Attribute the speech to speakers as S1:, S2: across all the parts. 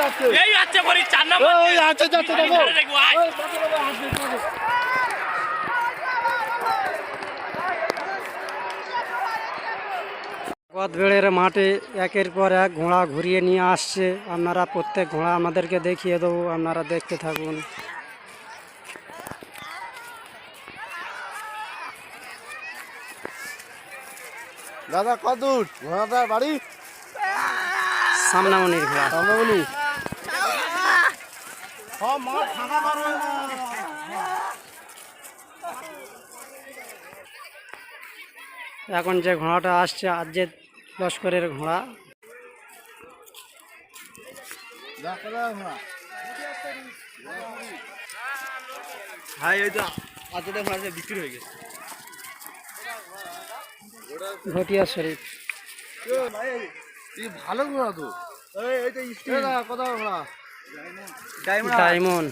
S1: যাচ্ছে
S2: এই যাচ্ছে পরি চার নম্বর
S1: ওই আছে যাচ্ছে দেখো।
S3: মাঠে একের পর এক ঘোড়া ঘুরিয়ে নিয়ে আসছে। আপনারা প্রত্যেক ঘোড়া আমাদেরকে দেখিয়ে দেবো আপনারা দেখতে থাকুন।
S1: দাদা কত দূর? ঘোড়াটা বাড়ি?
S3: সামনামনির ঘোড়া
S1: আমরা বলি সব মাঠ ফাঁকা পারবে না
S3: এখন যে ঘোড়াটা আসছে আজ যে লস্করের ঘোড়া।
S2: ভাই ওই তো আজকে মাঝে বিক্রি হয়ে গেছে।
S3: ঘটিয়া শরীফ।
S1: এই ভালো ঘোড়া তো। এই এই তো স্টিল দাদা কত ঘোড়া
S3: ডায়মন্ড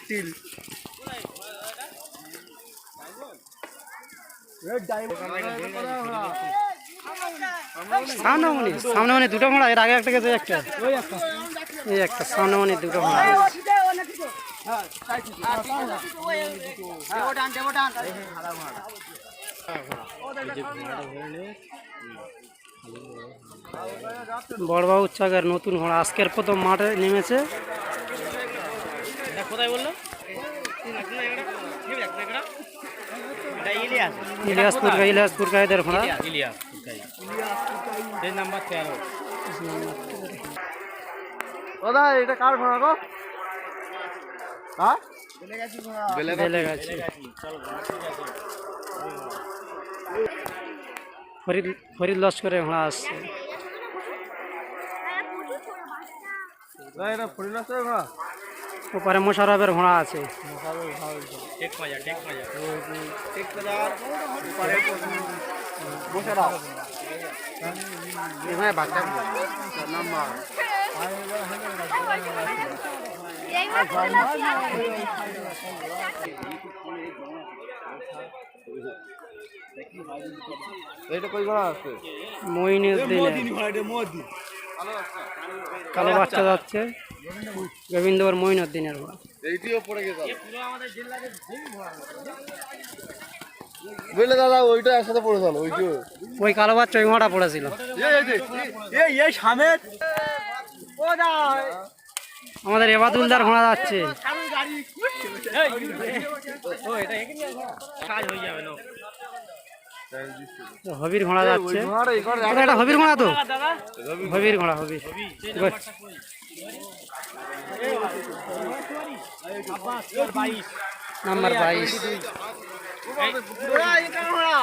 S1: স্টিল
S3: সামনামনি সামনামনি দুটো ঘোড়া এর আগে একটা গেছে একটা। এই একটা সামনে সামনামনি দুটো ঘোড়া। বড়বাবু চাকের নতুন ঘোড়া। আজকের প্রথম মাঠে নেমেছে।
S2: কোথায় বলল? ইলিয়াস
S3: ইলিয়াসপুর ইলিয়াসপুর কায়দের ঘোড়া।
S2: ইলিয়াস সেই নাম্বার তেরো।
S1: দাদা এটা কার ঘোড়া গো? হ্যাঁ?
S3: বেলে গেছে ঘোড়া আসছে
S1: দাদা এটা ফরিদাসের ঘোড়া
S3: ওপারে মোশারফের ঘোড়া আছে।
S1: নাম্বার। এটা কই ঘোড়া আছে?
S3: কালো বাচ্চা যাচ্ছে। গোবিন্দর মঈনুদ্দিনের ঘোড়া
S1: এইটিও পড়ে গেছে বুঝলে দাদা ওইটা একসাথে পড়ে গেল ওইটিও
S3: ওই। কালো বাচ্চা ওই ঘোড়া পড়েছিল।
S1: এই এই সামেত।
S3: আমাদের এবাদুলদার ঘোড়া যাচ্ছে। হবির ঘোড়া যাচ্ছে। একটা হবির ঘোড়া তো? হবির ঘোড়া হবির নাম্বার বাইশ।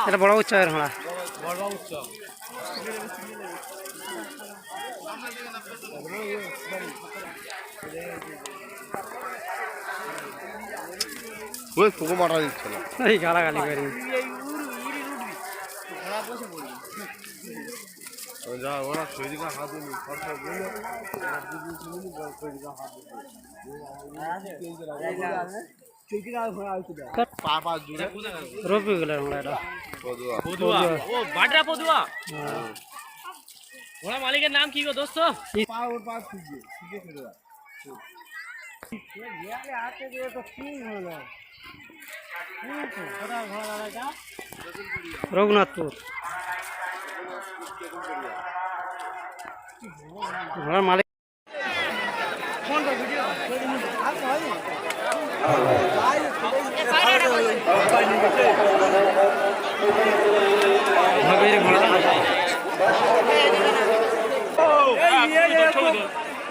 S3: এটা বড় উচ্চায়ের ঘোড়া।
S2: উৎসব
S1: ওই ফুকো মারা দিচ্ছে না
S3: এই গালাগালি করি।
S1: যা ওরা শরীরকে হাত খরচা বলে
S2: ও পদুয়া?
S3: হ্যাঁ।
S2: ওরা মালিকের নাম কি গো দোস্ত?
S1: পা ওর পা
S3: রঘুনাথপুর ঘোড়ার মালিক ঘোড়া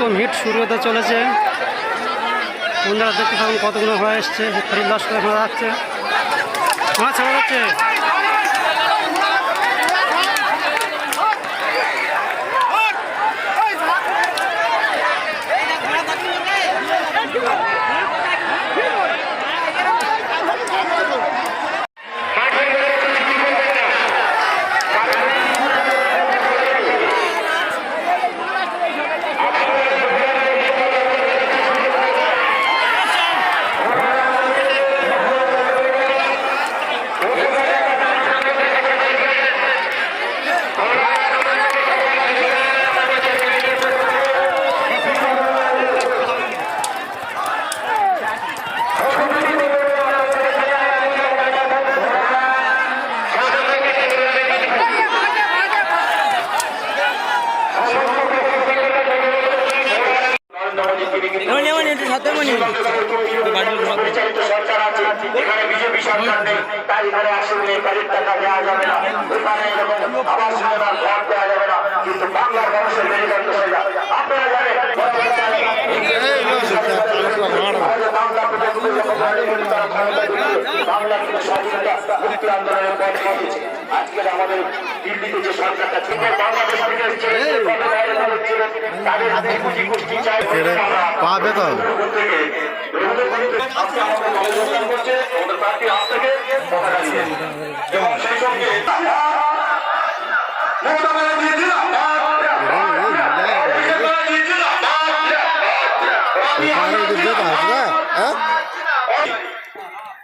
S3: প্রথম হিট শুরু হতে চলেছে। বন্ধুরা দেখতে থাকুন কতগুলো হয়ে এসছে। ফ্রি লস করে যাচ্ছে। মাছ ছাড়া যাচ্ছে
S4: পরিচালিত সরকার আছে সরকার নেই তাই এখানে আসলে কাজের টাকা দেওয়া যাবে না। এখানে এরকম আবাস যোজনার ঘর দেওয়া যাবে না। কিন্তু বাংলার মানুষের মেরুদণ্ড আপনারা জানেন আজকের আমাদের দিল্লিতে যে সরকারটা ছিল বাংলাদেশ থেকে এসেছিলেন, যে কবে নরেন্দ্র ছিলেন, তাদের হাতে পুঁজি গোষ্ঠী চাই
S1: পাবে তো হ্যাঁ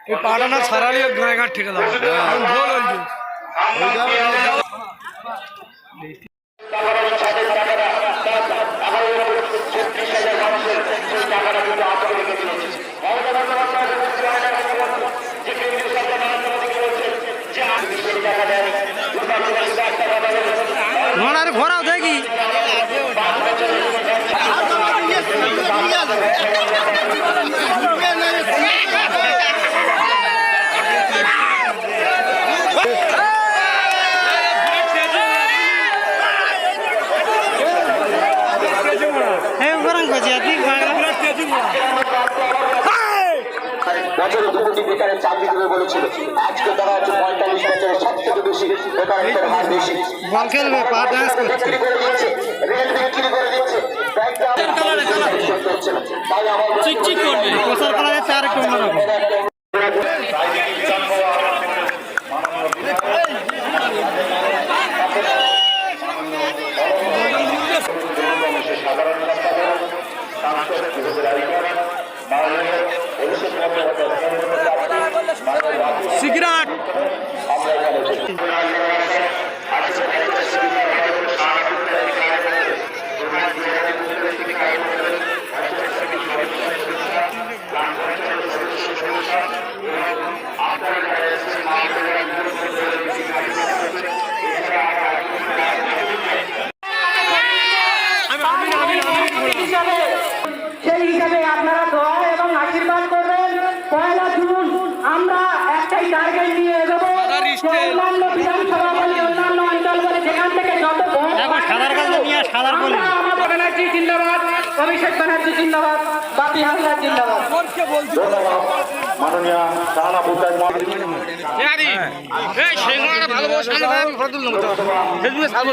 S2: এই পাটা না সারালি গায়ে ঘাট ঠেকে দাও ভুল হয়েছে
S3: ঘোড়ার ঘোরাও দেখি ঘোরান
S4: বছরে দু কোটি বেকারের চাকরি দেবে বলেছিল। আজকে তারা হচ্ছে পঁয়তাল্লিশ বছরের সব থেকে বেশি বেকারত্বের হার বেশি।
S3: বল খেলবে পা ডান্স
S4: বিক্রি করে রেল বিক্রি করে। তাই আমার
S3: প্রচার করা যাচ্ছে আর একটু অন্যরকম
S2: সিগারেট
S5: সেই হিসাবে আপনারা দোয়া এবং আশীর্বাদ করবেন পয়লা জুন আমরা একটাই টার্গেট নিয়ে এগোবো যে অন্যান্য বিধানসভা বলে অন্যান্য অঞ্চল বলে সেখান থেকে যত ভোট
S3: এখন সাদার কালটা নিয়ে সাদার বলি।
S5: ব্যানার্জি জিন্দাবাদ অভিষেক ব্যানার্জি জিন্দাবাদ বাপি হালদার জিন্দাবাদ।
S4: মাননীয় সাহানা ভূটান
S2: এই সেই মাটা ভালো বউ আমি ফটো তুললাম ফেসবুকে ছাড়বো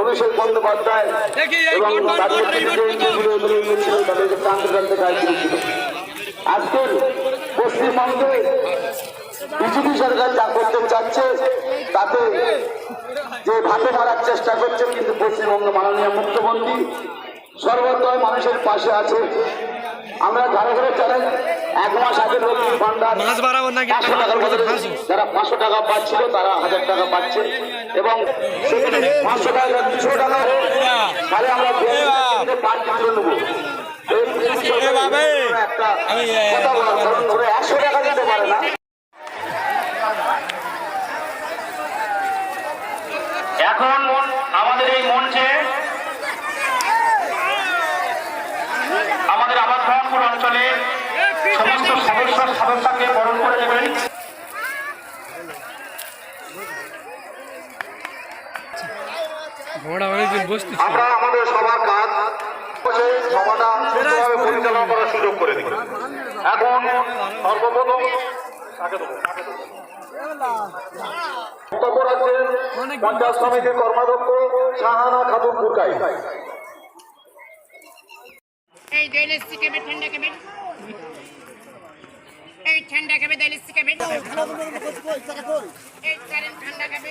S4: অভিষেক বন্দ্যোপাধ্যায় এবং তাদেরকে প্রান্ত প্রান্তে কাজ করেছিল আজকের পশ্চিমবঙ্গে বিজেপি সরকার যা করতে চাচ্ছে তাতে যে ভাতে মারার চেষ্টা করছে কিন্তু পশ্চিমবঙ্গ মাননীয় মুখ্যমন্ত্রী সর্বত্র মানুষের পাশে আছে। আমরা ঘরে ঘরে চলেন এক মাস আগে লক্ষ্মীর ভান্ডার পাঁচশো টাকার বদলে যারা পাঁচশো টাকা পাচ্ছিল তারা হাজার টাকা পাচ্ছে এবং সেখানে পাঁচশো টাকা দুশো টাকা তাহলে আমরা পাঁচ কিলো নেব একশো টাকা দিতে পারে না এখন আমাদের এই মঞ্চে আমরা আমাদের সবার কাজ সভাটা সুষ্ঠুভাবে পরিচালনা করার সুযোগ করে দিই এখন সর্বপ্রথম? বক্তব্য রাখছেন পঞ্চায়েত সমিতির কর্মাধ্যক্ষ শাহানা খাতুন
S6: এই ঠান্ডা খাবে এই ঠান্ডা খাবে দই লস্যি খাবে এই ঠান্ডা খাবে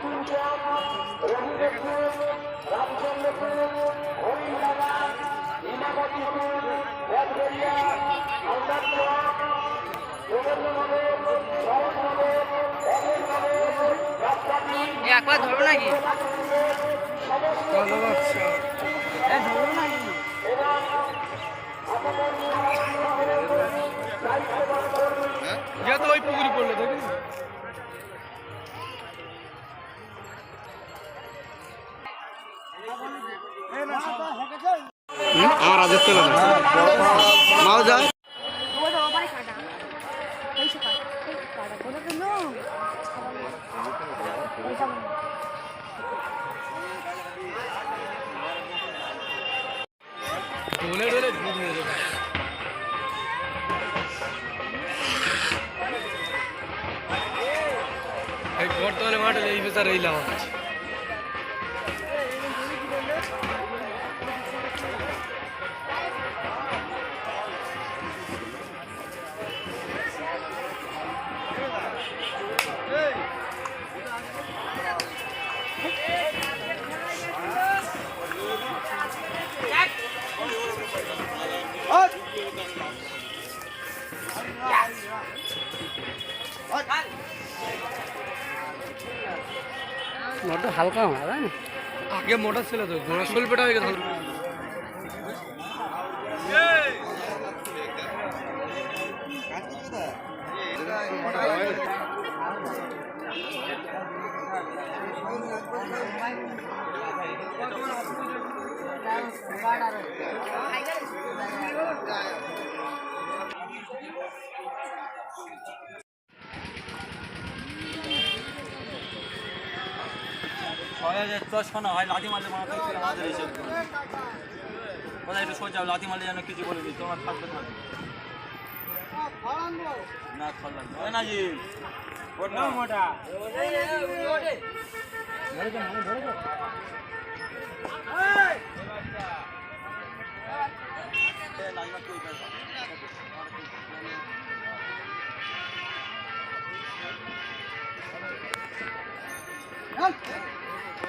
S2: দে এই তো
S6: একবার ধরবো নাকি?
S2: তো ওই পুকুরি পড়ল দেখবি।
S1: আমার আজের তেল মাও যায়।
S2: বর্তমানে মাঠে এই বেচার এই লাভ আছে।
S3: হালকা না?
S2: আগে মোটর ছিল তো ঘোড়া শোলপেটা হয়ে গেছে।
S7: হাজার হয় লাথি মারলে মাথা আমাদের এসে কোথায় একটু সোজা লাথি মারলে যেন কিছু বলে দিই তোমার থাকবে না। না ফল লাগবে না। জি ওর না। মোটা